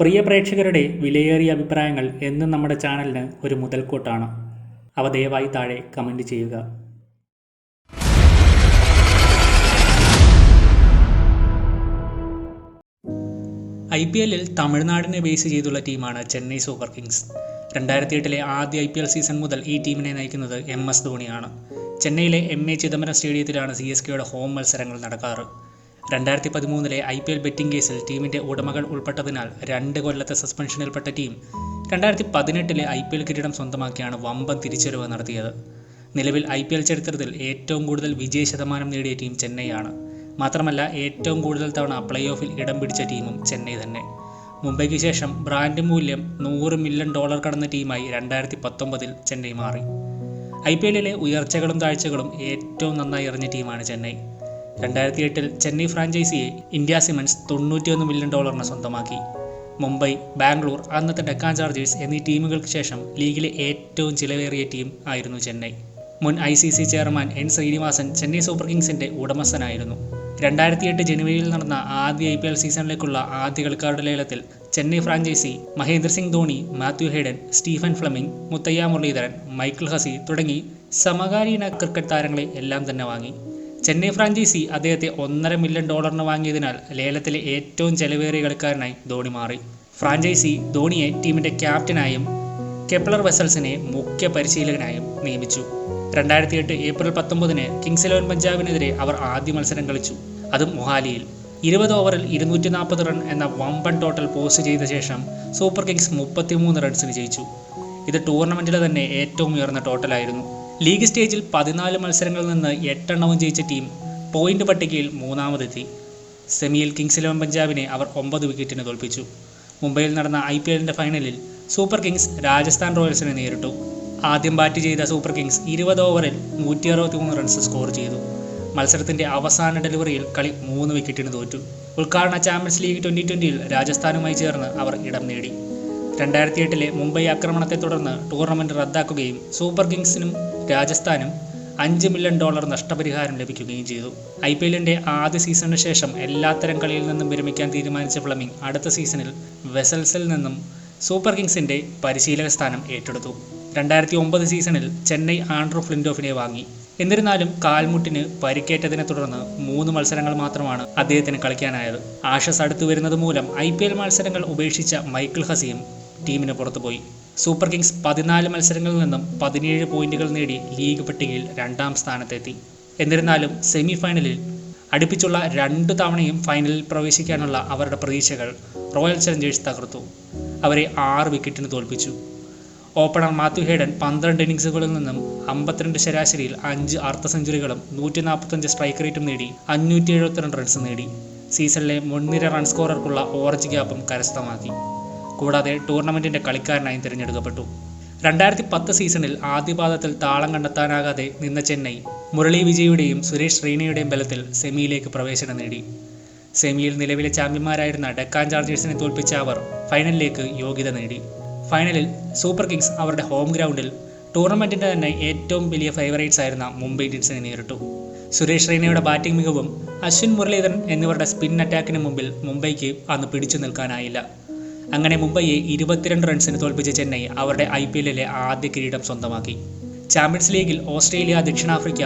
പ്രിയ പ്രേക്ഷകരുടെ വിലയേറിയ അഭിപ്രായങ്ങൾ എന്നും നമ്മുടെ ചാനലിന് ഒരു മുതൽക്കൂട്ടാണ്. അവ ദയവായി താഴെ കമന്റ് ചെയ്യുക. ഐ പി എല്ലിൽ തമിഴ്നാടിനെ ബേസ് ചെയ്തുള്ള ടീമാണ് ചെന്നൈ സൂപ്പർ കിങ്സ്. രണ്ടായിരത്തി എട്ടിലെ ആദ്യ ഐ പി എൽ സീസൺ മുതൽ ഈ ടീമിനെ നയിക്കുന്നത് എം എസ് ധോണിയാണ്. ചെന്നൈയിലെ എം എ ചിദംബരം സ്റ്റേഡിയത്തിലാണ് സി എസ് കെയുടെ ഹോം മത്സരങ്ങൾ നടക്കാറ്. രണ്ടായിരത്തി പതിമൂന്നിലെ ഐ പി എൽ ബെറ്റിംഗ് കേസിൽ ടീമിന്റെ ഉടമകൾ ഉൾപ്പെട്ടതിനാൽ രണ്ട് കൊല്ലത്തെ സസ്പെൻഷനിൽപ്പെട്ട ടീം രണ്ടായിരത്തി പതിനെട്ടിലെ ഐ പി എൽ കിരീടം സ്വന്തമാക്കിയാണ് വമ്പൻ തിരിച്ചുവരവ് നടത്തിയത്. നിലവിൽ ഐ പി എൽ ചരിത്രത്തിൽ ഏറ്റവും കൂടുതൽ വിജയ ശതമാനം നേടിയ ടീം ചെന്നൈയാണ്. മാത്രമല്ല ഏറ്റവും കൂടുതൽ തവണ പ്ലേ ഓഫിൽ ഇടം പിടിച്ച ടീമും ചെന്നൈ തന്നെ. മുംബൈക്ക് ശേഷം ബ്രാൻഡ് മൂല്യം നൂറ് മില്യൺ ഡോളർ കടന്ന ടീമായി രണ്ടായിരത്തി പത്തൊമ്പതിൽ ചെന്നൈ മാറി. ഐ പി എല്ലിലെ ഉയർച്ചകളും താഴ്ചകളും ഏറ്റവും നന്നായി എറിഞ്ഞ ടീമാണ് ചെന്നൈ. രണ്ടായിരത്തി എട്ടിൽ ചെന്നൈ ഫ്രാഞ്ചൈസിയെ ഇന്ത്യ സിമൻസ് തൊണ്ണൂറ്റിയൊന്ന് മില്യൺ ഡോളറിന് സ്വന്തമാക്കി. മുംബൈ ബാംഗ്ലൂർ അന്നത്തെ ഡെക്കാൻ ചാർജേഴ്സ് എന്നീ ടീമുകൾക്ക് ശേഷം ലീഗിലെ ഏറ്റവും ചിലവേറിയ ടീം ആയിരുന്നു ചെന്നൈ. മുൻ I C C chairman N Srinivasan Chennai super കിങ്സിന്റെ ഉടമസ്ഥനായിരുന്നു. രണ്ടായിരത്തി എട്ട് ജനുവരിയിൽ നടന്ന ആദ്യ ഐ പി എൽ സീസണിലേക്കുള്ള ആദ്യ കളിക്കാരുടെ ലേലത്തിൽ Chennai franchise Mahendra Singh Dhoni Matthew Hayden Stephen Fleming Muttiah Muralitharan Michael Hussey തുടങ്ങി സമകാലീന ക്രിക്കറ്റ് താരങ്ങളെ എല്ലാം തന്നെ വാങ്ങി. ചെന്നൈ ഫ്രാഞ്ചൈസി അദ്ദേഹത്തെ ഒന്നര മില്യൺ ഡോളറിന് വാങ്ങിയതിനാൽ ലേലത്തിലെ ഏറ്റവും ചെലവേറിയ കളിക്കാരനായി ധോണി മാറി. ഫ്രാഞ്ചൈസി ധോണിയെ ടീമിന്റെ ക്യാപ്റ്റനായും കെപ്ലർ വെസൽസിനെ മുഖ്യ പരിശീലകനായും നിയമിച്ചു. രണ്ടായിരത്തി എട്ട് ഏപ്രിൽ പത്തൊമ്പതിന് കിങ്സ് ഇലവൻ പഞ്ചാബിനെതിരെ അവർ ആദ്യ മത്സരം കളിച്ചു. അതും മൊഹാലിയിൽ. ഇരുപത് ഓവറിൽ ഇരുന്നൂറ്റി നാൽപ്പത് റൺ എന്ന വമ്പൻ ടോട്ടൽ പോസ്റ്റ് ചെയ്ത ശേഷം സൂപ്പർ കിങ്സ് മുപ്പത്തിമൂന്ന് റൺസിന് ജയിച്ചു. ഇത് ടൂർണമെന്റിലെ തന്നെ ഏറ്റവും ഉയർന്ന ടോട്ടലായിരുന്നു. ലീഗ് സ്റ്റേജിൽ പതിനാല് മത്സരങ്ങളിൽ നിന്ന് എട്ടെണ്ണവും ജയിച്ച ടീം പോയിന്റ് പട്ടികയിൽ മൂന്നാമതെത്തി. സെമിയിൽ കിങ്സ് ഇലവൻ പഞ്ചാബിനെ അവർ ഒമ്പത് വിക്കറ്റിന് തോൽപ്പിച്ചു. മുംബൈയിൽ നടന്ന ഐ പി എല്ലിന്റെ ഫൈനലിൽ സൂപ്പർ കിങ്സ് രാജസ്ഥാൻ റോയൽസിനെ നേരിട്ടു. ആദ്യം ബാറ്റ് ചെയ്ത സൂപ്പർ കിങ്സ് ഇരുപത് ഓവറിൽ നൂറ്റി അറുപത്തി മൂന്ന് റൺസ് സ്കോർ ചെയ്തു. മത്സരത്തിന്റെ അവസാന ഡെലിവറിയിൽ കളി മൂന്ന് വിക്കറ്റിന് തോറ്റു. ഉദ്ഘാടന ചാമ്പ്യൻസ് ലീഗ് ട്വന്റി ട്വന്റിയിൽ രാജസ്ഥാനുമായി ചേർന്ന് അവർ ഇടം നേടി. രണ്ടായിരത്തി എട്ടിലെ മുംബൈ ആക്രമണത്തെ തുടർന്ന് ടൂർണമെന്റ് റദ്ദാക്കുകയും സൂപ്പർ കിങ്സിനും രാജസ്ഥാനും അഞ്ച് മില്യൺ ഡോളർ നഷ്ടപരിഹാരം ലഭിക്കുകയും ചെയ്തു. ഐ പി എല്ലിന്റെ ആദ്യ സീസണിന് ശേഷം എല്ലാത്തരം കളിയിൽ നിന്നും വിരമിക്കാൻ തീരുമാനിച്ച ഫ്ലമിംഗ് അടുത്ത സീസണിൽ വെസൽസിൽ നിന്നും സൂപ്പർ കിങ്സിന്റെ പരിശീലക സ്ഥാനം ഏറ്റെടുത്തു. രണ്ടായിരത്തി ഒമ്പത് സീസണിൽ ചെന്നൈ ആൻഡ്രോ ഫ്ലിൻഡോഫിനെ വാങ്ങി. എന്നിരുന്നാലും കാൽമുട്ടിന് പരിക്കേറ്റതിനെ തുടർന്ന് മൂന്ന് മത്സരങ്ങൾ മാത്രമാണ് അദ്ദേഹത്തിന് കളിക്കാനായത്. ആഷസ് അടുത്തു വരുന്നത് മൂലം ഐ മത്സരങ്ങൾ ഉപേക്ഷിച്ച മൈക്കിൾ ഹസിയും ടീമിന് പുറത്തുപോയി. സൂപ്പർ കിങ്സ് പതിനാല് മത്സരങ്ങളിൽ നിന്നും പതിനേഴ് പോയിന്റുകൾ നേടി ലീഗ് പട്ടികയിൽ രണ്ടാം സ്ഥാനത്തെത്തി. എന്നിരുന്നാലും സെമി ഫൈനലിൽ അടുപ്പിച്ചുള്ള രണ്ട് തവണയും ഫൈനലിൽ പ്രവേശിക്കാനുള്ള അവരുടെ പ്രതീക്ഷകൾ റോയൽ ചലഞ്ചേഴ്സ് തകർത്തു. അവരെ ആറ് വിക്കറ്റിന് തോൽപ്പിച്ചു. ഓപ്പണർ മാത്യു ഹേഡൻ പന്ത്രണ്ട് ഇന്നിങ്സുകളിൽ നിന്നും അമ്പത്തിരണ്ട് ശരാശരിയിൽ അഞ്ച് അർദ്ധ സെഞ്ചുറികളും നൂറ്റി നാൽപ്പത്തഞ്ച് സ്ട്രൈക്ക് റേറ്റും നേടി അഞ്ഞൂറ്റി എഴുപത്തിരണ്ട് റൺസ് നേടി സീസണിലെ മുൻനിര റൺ സ്കോറർക്കുള്ള ഓറഞ്ച് ഗ്യാപ്പും കരസ്ഥമാക്കി. കൂടാതെ ടൂർണമെന്റിന്റെ കളിക്കാരനായും തിരഞ്ഞെടുക്കപ്പെട്ടു. രണ്ടായിരത്തി പത്ത് സീസണിൽ ആദ്യപാദത്തിൽ താളം കണ്ടെത്താനാകാതെ നിന്ന ചെന്നൈ മുരളി വിജയുടെയും സുരേഷ് റീനയുടെയും ബലത്തിൽ സെമിയിലേക്ക് പ്രവേശനം നേടി. സെമിയിൽ നിലവിലെ ചാമ്പ്യന്മാരായിരുന്ന ഡെക്കാൻ ചാർജേഴ്സിനെ തോൽപ്പിച്ച അവർ ഫൈനലിലേക്ക് യോഗ്യത നേടി. ഫൈനലിൽ സൂപ്പർ കിങ്സ് അവരുടെ ഹോം ഗ്രൗണ്ടിൽ ടൂർണമെന്റിന്റെ തന്നെ ഏറ്റവും വലിയ ഫേവറേറ്റ്സ് ആയിരുന്ന മുംബൈ ഇന്ത്യൻസിനെ നേരിട്ടു. സുരേഷ് റെയ്നയുടെ ബാറ്റിംഗ് മികവും അശ്വിൻ മുരളീധരൻ എന്നിവരുടെ സ്പിൻ അറ്റാക്കിന് മുമ്പിൽ മുംബൈക്ക് അന്ന് പിടിച്ചു നിൽക്കാനായില്ല. അങ്ങനെ മുംബൈയെ ഇരുപത്തിരണ്ട് റൺസിന് തോൽപ്പിച്ച ചെന്നൈ അവരുടെ ഐ പി എല്ലിലെ ആദ്യ കിരീടം സ്വന്തമാക്കി. ചാമ്പ്യൻസ് ലീഗിൽ ഓസ്ട്രേലിയ ദക്ഷിണാഫ്രിക്ക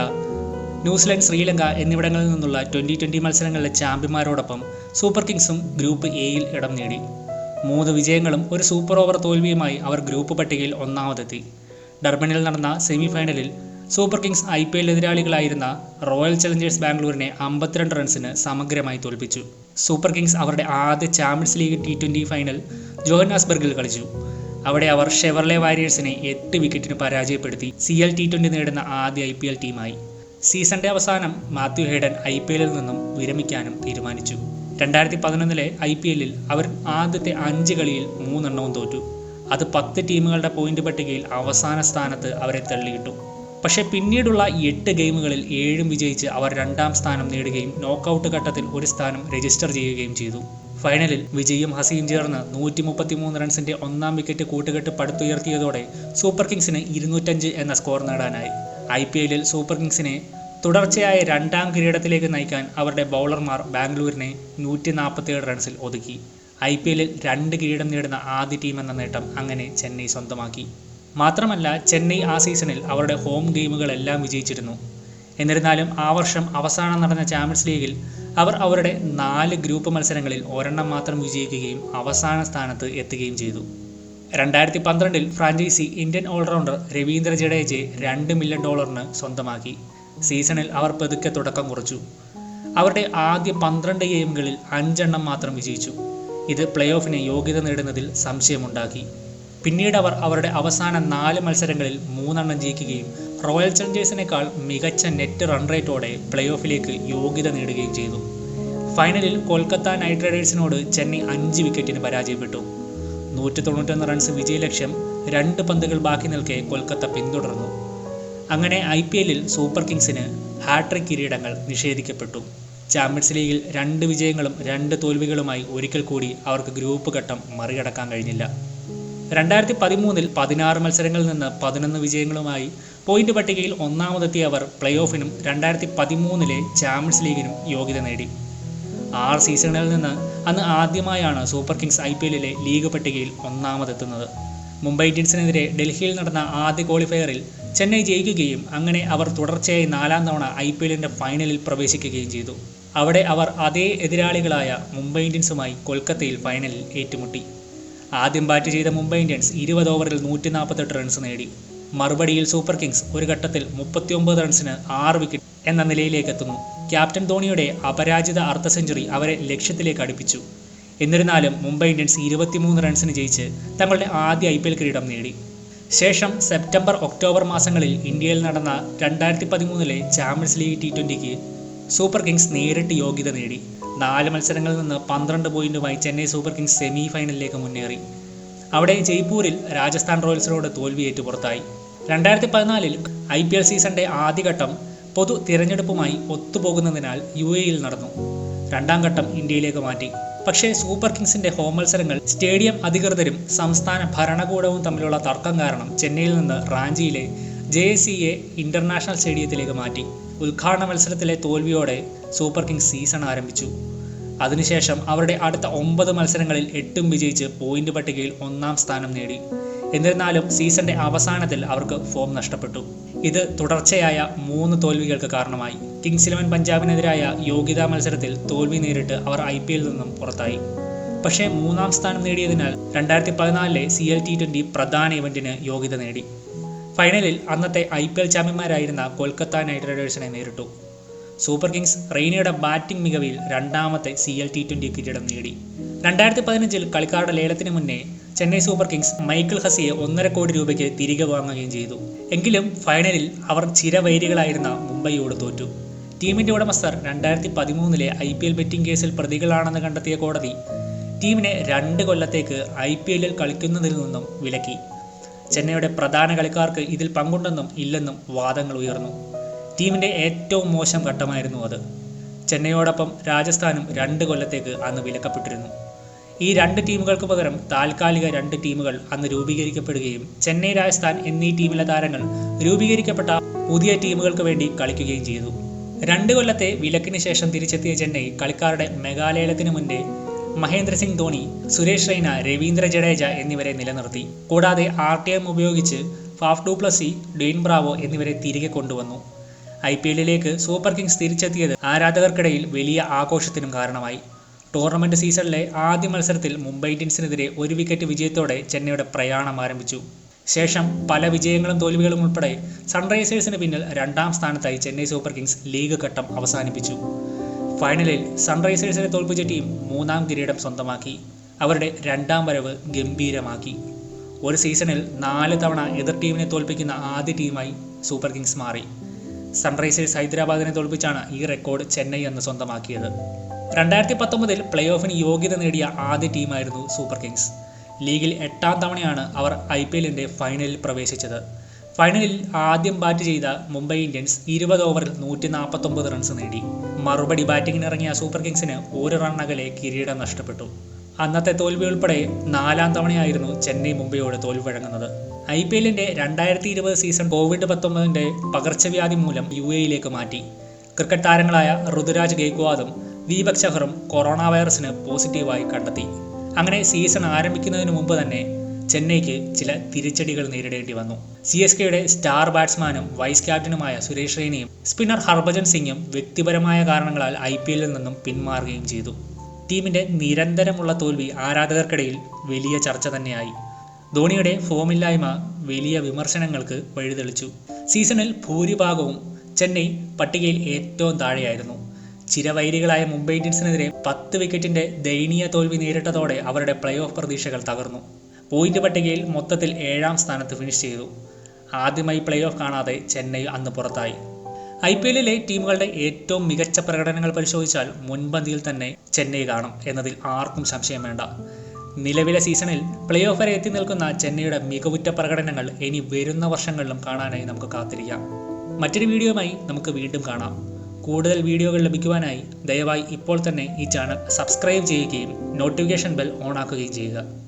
ന്യൂസിലൻഡ് ശ്രീലങ്ക എന്നിവിടങ്ങളിൽ നിന്നുള്ള ട്വന്റി ട്വന്റി മത്സരങ്ങളിലെ ചാമ്പ്യന്മാരോടൊപ്പം സൂപ്പർ കിങ്സും ഗ്രൂപ്പ് എയിൽ ഇടം നേടി. മൂന്ന് വിജയങ്ങളും ഒരു സൂപ്പർ ഓവർ തോൽവിയുമായി അവർ ഗ്രൂപ്പ് പട്ടികയിൽ ഒന്നാമതെത്തി. ഡർബനിൽ നടന്ന സെമി ഫൈനലിൽ super kings I P L എതിരാളികളായിരുന്ന royal Challengers ബാംഗ്ലൂരിനെ അമ്പത്തിരണ്ട് റൺസിന് സമഗ്രമായി തോൽപ്പിച്ചു. സൂപ്പർ കിങ്സ് അവരുടെ ആദ്യ champions league T twenty final ജോഹന്നാസ്ബർഗിൽ കളിച്ചു. അവിടെ അവർ ഷെവർലെ വാരിയേഴ്സിനെ എട്ട് വിക്കറ്റിന് പരാജയപ്പെടുത്തി സി എൽ ടി ട്വന്റി നേടുന്ന ആദ്യ ഐ പി എൽ ടീമായി. സീസണിന്റെ അവസാനം മാത്യു ഹേഡൻ ഐ പി എല്ലിൽ നിന്നും വിരമിക്കാനും തീരുമാനിച്ചു. രണ്ടായിരത്തി പതിനൊന്നിലെ ഐ പി എല്ലിൽ അവർ ആദ്യത്തെ അഞ്ച് കളിയിൽ മൂന്നെണ്ണവും തോറ്റു. അത് പത്ത് ടീമുകളുടെ പോയിന്റ് പട്ടികയിൽ അവസാന സ്ഥാനത്ത് അവരെ തള്ളിയിട്ടു. പക്ഷേ പിന്നീടുള്ള എട്ട് ഗെയിമുകളിൽ ഏഴും വിജയിച്ച് അവർ രണ്ടാം സ്ഥാനം നേടുകയും നോക്കൌട്ട് ഘട്ടത്തിൽ ഒരു സ്ഥാനം രജിസ്റ്റർ ചെയ്യുകയും ചെയ്തു. ഫൈനലിൽ വിജയും ഹസിയും ചേർന്ന് നൂറ്റി മുപ്പത്തിമൂന്ന് റൺസിന്റെ ഒന്നാം വിക്കറ്റ് കൂട്ടുകെട്ട് പടുത്തുയർത്തിയതോടെ സൂപ്പർ കിങ്സിന് ഇരുന്നൂറ്റഞ്ച് എന്ന സ്കോർ നേടാനായി. ഐ പി എല്ലിൽ സൂപ്പർ കിങ്സിനെ തുടർച്ചയായ രണ്ടാം കിരീടത്തിലേക്ക് നയിക്കാൻ അവരുടെ ബൗളർമാർ ബാംഗ്ലൂരിനെ നൂറ്റി നാൽപ്പത്തിയേഴ് റൺസിൽ ഒതുക്കി. ഐ പി എല്ലിൽ രണ്ട് കിരീടം നേടുന്ന ആദ്യ ടീം എന്ന നേട്ടം അങ്ങനെ ചെന്നൈ സ്വന്തമാക്കി. മാത്രമല്ല ചെന്നൈ ആ സീസണിൽ അവരുടെ ഹോം ഗെയിമുകളെല്ലാം വിജയിച്ചിരുന്നു. എന്നിരുന്നാലും ആ വർഷം അവസാനം നടന്ന ചാമ്പ്യൻസ് ലീഗിൽ അവർ അവരുടെ നാല് ഗ്രൂപ്പ് മത്സരങ്ങളിൽ ഒരെണ്ണം മാത്രം വിജയിക്കുകയും അവസാന സ്ഥാനത്ത് എത്തുകയും ചെയ്തു. രണ്ടായിരത്തി പന്ത്രണ്ടിൽ ഫ്രാഞ്ചൈസി ഇന്ത്യൻ ഓൾറൗണ്ടർ രവീന്ദ്ര ജഡേജയെ രണ്ട് മില്യൺ ഡോളറിന് സ്വന്തമാക്കി. സീസണിൽ അവർ പതുക്കെ തുടക്കം കുറിച്ചു. അവരുടെ ആദ്യ പന്ത്രണ്ട് ഗെയിമുകളിൽ അഞ്ചെണ്ണം മാത്രം വിജയിച്ചു. ഇത് പ്ലേ ഓഫിന് യോഗ്യത നേടുന്നതിൽ സംശയമുണ്ടാക്കി. പിന്നീട് അവർ അവരുടെ അവസാന നാല് മത്സരങ്ങളിൽ മൂന്നെണ്ണം ജയിക്കുകയും റോയൽ ചലഞ്ചേഴ്സിനേക്കാൾ മികച്ച നെറ്റ് റൺ റേറ്റോടെ പ്ലേ ഓഫിലേക്ക് യോഗ്യത നേടുകയും ചെയ്തു. ഫൈനലിൽ കൊൽക്കത്ത നൈറ്റ് റൈഡേഴ്സിനോട് ചെന്നൈ അഞ്ച് വിക്കറ്റിന് പരാജയപ്പെട്ടു. നൂറ്റി തൊണ്ണൂറ്റൊന്ന് റൺസ് വിജയലക്ഷ്യം രണ്ട് പന്തുകൾ ബാക്കി നിൽക്കെ കൊൽക്കത്ത പിന്തുടർന്നു. അങ്ങനെ ഐ പി എല്ലിൽ സൂപ്പർ കിങ്സിന് ഹാട്രിക് കിരീടങ്ങൾ നിഷേധിക്കപ്പെട്ടു. ചാമ്പ്യൻസ് ലീഗിൽ രണ്ട് വിജയങ്ങളും രണ്ട് തോൽവികളുമായി ഒരിക്കൽ കൂടി അവർക്ക് ഗ്രൂപ്പ് ഘട്ടം മറികടക്കാൻ കഴിഞ്ഞില്ല. രണ്ടായിരത്തി പതിമൂന്നിൽ പതിനാറ് മത്സരങ്ങളിൽ നിന്ന് പതിനൊന്ന് വിജയങ്ങളുമായി പോയിന്റ് പട്ടികയിൽ ഒന്നാമതെത്തിയ അവർ പ്ലേ ഓഫിനും രണ്ടായിരത്തി പതിമൂന്നിലെ ചാമ്പ്യൻസ് ലീഗിനും യോഗ്യത നേടി. ആറ് സീസണുകളിൽ നിന്ന് അന്ന് ആദ്യമായാണ് സൂപ്പർ കിങ്സ് ഐ പി എല്ലിലെ ലീഗ് പട്ടികയിൽ ഒന്നാമതെത്തുന്നത്. മുംബൈ ഇന്ത്യൻസിനെതിരെ ഡൽഹിയിൽ നടന്ന ആദ്യ ക്വാളിഫയറിൽ ചെന്നൈ ജയിക്കുകയും അങ്ങനെ അവർ തുടർച്ചയായി നാലാം തവണ ഐ പി എല്ലിന്റെ ഫൈനലിൽ പ്രവേശിക്കുകയും ചെയ്തു. അവിടെ അവർ അതേ എതിരാളികളായ മുംബൈ ഇന്ത്യൻസുമായി കൊൽക്കത്തയിൽ ഫൈനലിൽ ഏറ്റുമുട്ടി. ആദ്യം ബാറ്റ് ചെയ്ത മുംബൈ ഇന്ത്യൻസ് ഇരുപത് ഓവറിൽ നൂറ്റി നാൽപ്പത്തെട്ട് റൺസ് നേടി. മറുപടിയിൽ സൂപ്പർ കിങ്സ് ഒരു ഘട്ടത്തിൽ മുപ്പത്തിയൊമ്പത് റൺസിന് ആറ് വിക്കറ്റ് എന്ന നിലയിലേക്ക് എത്തുന്നു. ക്യാപ്റ്റൻ ധോണിയുടെ അപരാജിത അർദ്ധ സെഞ്ചുറി അവരെ ലക്ഷ്യത്തിലേക്ക് അടുപ്പിച്ചു. എന്നിരുന്നാലും മുംബൈ ഇന്ത്യൻസ് ഇരുപത്തിമൂന്ന് റൺസിന് ജയിച്ച് തങ്ങളുടെ ആദ്യ ഐ പി എൽ കിരീടം നേടി. ശേഷം സെപ്റ്റംബർ ഒക്ടോബർ മാസങ്ങളിൽ ഇന്ത്യയിൽ നടന്ന രണ്ടായിരത്തി പതിമൂന്നിലെ ചാമ്പ്യൻസ് ലീഗ് ടി ട്വന്റിക്ക് സൂപ്പർ കിങ്സ് നേരിട്ട് യോഗ്യത നേടി. നാല് മത്സരങ്ങളിൽ നിന്ന് പന്ത്രണ്ട് പോയിന്റുമായി ചെന്നൈ സൂപ്പർ കിങ്സ് സെമി ഫൈനലിലേക്ക് മുന്നേറി. അവിടെ ജയ്പൂരിൽ രാജസ്ഥാൻ റോയൽസിനോട് തോൽവിയേറ്റ് പുറത്തായി. രണ്ടായിരത്തി പതിനാലിൽ ഐ പി എൽ സീസണിന്റെ ആദ്യഘട്ടം പൊതു തിരഞ്ഞെടുപ്പുമായി ഒത്തുപോകുന്നതിനാൽ യു എയിൽ നടന്നു. രണ്ടാം ഘട്ടം ഇന്ത്യയിലേക്ക് മാറ്റി. പക്ഷേ സൂപ്പർ കിങ്സിന്റെ ഹോം മത്സരങ്ങൾ സ്റ്റേഡിയം അധികൃതരും സംസ്ഥാന ഭരണകൂടവും തമ്മിലുള്ള തർക്കം കാരണം ചെന്നൈയിൽ നിന്ന് റാഞ്ചിയിലെ ജെ സി എ ഇന്റർനാഷണൽ സ്റ്റേഡിയത്തിലേക്ക് മാറ്റി. ഉദ്ഘാടന മത്സരത്തിലെ തോൽവിയോടെ സൂപ്പർ കിങ്സ് സീസൺ ആരംഭിച്ചു. അതിനുശേഷം അവരുടെ അടുത്ത ഒമ്പത് മത്സരങ്ങളിൽ എട്ടും വിജയിച്ച് പോയിന്റ് പട്ടികയിൽ ഒന്നാം സ്ഥാനം നേടി. എന്നിരുന്നാലും സീസണിന്റെ അവസാനത്തിൽ അവർക്ക് ഫോം നഷ്ടപ്പെട്ടു. ഇത് തുടർച്ചയായ മൂന്ന് തോൽവികൾക്ക് കാരണമായി. കിങ്സ് ഇലവൻ പഞ്ചാബിനെതിരായ യോഗ്യതാ മത്സരത്തിൽ തോൽവി നേരിട്ട് അവർ ഐ പി എല്ലിൽ നിന്നും പുറത്തായി. പക്ഷേ മൂന്നാം സ്ഥാനം നേടിയതിനാൽ രണ്ടായിരത്തി പതിനാലിലെ സി എൽ ടി ട്വന്റി പ്രധാന ഇവന്റിന് യോഗ്യത നേടി. ഫൈനലിൽ അന്നത്തെ ഐ പി എൽ ചാമ്പ്യന്മാരായിരുന്ന കൊൽക്കത്ത നൈറ്റ് റൈഡേഴ്സിനെ നേരിട്ടു. സൂപ്പർ കിങ്സ് റെയ്നയുടെ ബാറ്റിംഗ് മികവിൽ രണ്ടാമത്തെ സി എൽ ടി ട്വന്റി കിരീടം നേടി. രണ്ടായിരത്തി പതിനഞ്ചിൽ കളിക്കാരുടെ ലേലത്തിന് മുന്നേ ചെന്നൈ സൂപ്പർ കിങ്സ് മൈക്കിൾ ഹസിയെ ഒന്നര കോടി രൂപയ്ക്ക് തിരികെ വാങ്ങുകയും ചെയ്തു. എങ്കിലും ഫൈനലിൽ അവർ ചിരവൈരികളായിരുന്ന മുംബൈയോട് തോറ്റു. ടീമിന്റെ ഉടമസ്ഥർ രണ്ടായിരത്തി പതിമൂന്നിലെ ഐ പി എൽ ബെറ്റിംഗ് കേസിൽ പ്രതികളാണെന്ന് കണ്ടെത്തിയ കോടതി ടീമിനെ രണ്ട് കൊല്ലത്തേക്ക് ഐ പി എല്ലിൽ കളിക്കുന്നതിൽ നിന്നും വിലക്കി. ചെന്നൈയുടെ പ്രധാന കളിക്കാർക്ക് ഇതിൽ പങ്കുണ്ടെന്നും ഇല്ലെന്നും വാദങ്ങൾ ഉയർന്നു. ടീമിന്റെ ഏറ്റവും മോശം ഘട്ടമായിരുന്നു അത്. ചെന്നൈയോടൊപ്പം രാജസ്ഥാനും രണ്ട് കൊല്ലത്തേക്ക് അന്ന് വിലക്കപ്പെട്ടിരുന്നു. ഈ രണ്ട് ടീമുകൾക്ക് പകരം താൽക്കാലിക രണ്ട് ടീമുകൾ അന്ന് രൂപീകരിക്കപ്പെടുകയും ചെന്നൈ രാജസ്ഥാൻ എന്നീ ടീമിലെ താരങ്ങൾ രൂപീകരിക്കപ്പെട്ട പുതിയ ടീമുകൾക്ക് വേണ്ടി കളിക്കുകയും ചെയ്തു. രണ്ട് കൊല്ലത്തെ വിലക്കിന് ശേഷം തിരിച്ചെത്തിയ ചെന്നൈ കളിക്കാരുടെ മെഗാലയലത്തിന് മുന്നേ മഹേന്ദ്ര സിംഗ് ധോണി സുരേഷ് റൈന രവീന്ദ്ര ജഡേജ എന്നിവരെ നിലനിർത്തി. കൂടാതെ ആർ ടി എം ഉപയോഗിച്ച് Faf du Plessis Dwayne Bravo എന്നിവരെ തിരികെ കൊണ്ടുവന്നു. ഐ പി എല്ലിലേക്ക് സൂപ്പർ കിങ്സ് തിരിച്ചെത്തിയത് ആരാധകർക്കിടയിൽ വലിയ ആഘോഷത്തിനും കാരണമായി. ടൂർണമെന്റ് സീസണിലെ ആദ്യ മത്സരത്തിൽ മുംബൈ ഇന്ത്യൻസിനെതിരെ ഒരു വിക്കറ്റ് വിജയത്തോടെ ചെന്നൈയുടെ പ്രയാണം ആരംഭിച്ചു. ശേഷം പല വിജയങ്ങളും തോൽവികളും ഉൾപ്പെടെ സൺറൈസേഴ്സിന് പിന്നിൽ രണ്ടാം സ്ഥാനത്തായി ചെന്നൈ സൂപ്പർ കിങ്സ് ലീഗ് ഘട്ടം അവസാനിപ്പിച്ചു. ഫൈനലിൽ സൺറൈസേഴ്സിനെ തോൽപ്പിച്ച ടീം മൂന്നാം കിരീടം സ്വന്തമാക്കി. അവരുടെ രണ്ടാം വരവ് ഗംഭീരമാക്കി. ഒരു സീസണിൽ നാല് തവണ എതിർ ടീമിനെ തോൽപ്പിക്കുന്ന ആദ്യ ടീമായി സൂപ്പർ കിങ്സ് മാറി. സൺറൈസേഴ്സ് ഹൈദരാബാദിനെ തോൽപ്പിച്ചാണ് ഈ റെക്കോർഡ് ചെന്നൈ എന്ന് സ്വന്തമാക്കിയത്. രണ്ടായിരത്തി പത്തൊമ്പതിൽ പ്ലേ ഓഫിന് യോഗ്യത നേടിയ ആദ്യ ടീമായിരുന്നു സൂപ്പർ കിങ്സ് ലീഗിൽ എട്ടാം തവണയാണ് അവർ ഐ ഫൈനലിൽ പ്രവേശിച്ചത്. ഫൈനലിൽ ആദ്യം ബാറ്റ് ചെയ്ത മുംബൈ ഇന്ത്യൻസ് ഇരുപത് ഓവറിൽ നൂറ്റി നാൽപ്പത്തൊമ്പത് റൺസ് നേടി. മറുപടി ബാറ്റിംഗിന് ഇറങ്ങിയ സൂപ്പർ കിങ്സിന് ഒരു റൺ അകലെ കിരീടം നഷ്ടപ്പെട്ടു. അന്നത്തെ തോൽവി ഉൾപ്പെടെ നാലാം തവണയായിരുന്നു ചെന്നൈ മുംബൈയോട് തോൽവി വഴങ്ങുന്നത്. ഐ പി എല്ലിന്റെ രണ്ടായിരത്തി ഇരുപത് സീസൺ കോവിഡ് പത്തൊമ്പതിന്റെ പകർച്ചവ്യാധി മൂലം യു എയിലേക്ക് മാറ്റി. ക്രിക്കറ്റ് താരങ്ങളായ ഋതുരാജ് ഗെയ്ക്വാദും ദീപക് ചഹറും കൊറോണ വൈറസിന് പോസിറ്റീവായി കണ്ടെത്തി. അങ്ങനെ സീസൺ ആരംഭിക്കുന്നതിന് മുമ്പ് തന്നെ ചെന്നൈക്ക് ചില തിരിച്ചടികൾ നേരിടേണ്ടി വന്നു. സി എസ് കെയുടെ സ്റ്റാർ ബാറ്റ്സ്മാനും വൈസ് ക്യാപ്റ്റനുമായ സുരേഷ് റെയ്നയും സ്പിന്നർ ഹർഭജൻ സിംഗും വ്യക്തിപരമായ കാരണങ്ങളാൽ ഐ പി എല്ലിൽ നിന്നും പിന്മാറുകയും ചെയ്തു. ടീമിന്റെ നിരന്തരമുള്ള തോൽവി ആരാധകർക്കിടയിൽ വലിയ ചർച്ച തന്നെയായി. ധോണിയുടെ ഫോമില്ലായ്മ വലിയ വിമർശനങ്ങൾക്ക് വഴിതെളിച്ചു. സീസണിൽ ഭൂരിഭാഗവും ചെന്നൈ പട്ടികയിൽ ഏറ്റവും താഴെയായിരുന്നു. ചിരവൈരികളായ മുംബൈ ഇന്ത്യൻസിനെതിരെ പത്ത് വിക്കറ്റിന്റെ ദയനീയ തോൽവി നേരിട്ടതോടെ അവരുടെ പ്ലേ ഓഫ് പ്രതീക്ഷകൾ തകർന്നു. പോയിന്റ് പട്ടികയിൽ മൊത്തത്തിൽ ഏഴാം സ്ഥാനത്ത് ഫിനിഷ് ചെയ്തു. ആദ്യമായി പ്ലേ ഓഫ് കാണാതെ ചെന്നൈ അന്ന് പുറത്തായി. ഐ പി എല്ലിലെ ടീമുകളുടെ ഏറ്റവും മികച്ച പ്രകടനങ്ങൾ പരിശോധിച്ചാൽ മുൻപന്തിയിൽ തന്നെ ചെന്നൈ കാണും എന്നതിൽ ആർക്കും സംശയം വേണ്ട. നിലവിലെ സീസണിൽ പ്ലേ ഓഫ് വരെ എത്തി നിൽക്കുന്ന ചെന്നൈയുടെ മികവുറ്റ പ്രകടനങ്ങൾ ഇനി വരുന്ന വർഷങ്ങളിലും കാണാനായി നമുക്ക് കാത്തിരിക്കാം. മറ്റൊരു വീഡിയോയുമായി നമുക്ക് വീണ്ടും കാണാം. കൂടുതൽ വീഡിയോകൾ ലഭിക്കുവാനായി ദയവായി ഇപ്പോൾ തന്നെ ഈ ചാനൽ സബ്സ്ക്രൈബ് ചെയ്യുകയും നോട്ടിഫിക്കേഷൻ ബെൽ ഓൺ ആക്കുകയും ചെയ്യുക.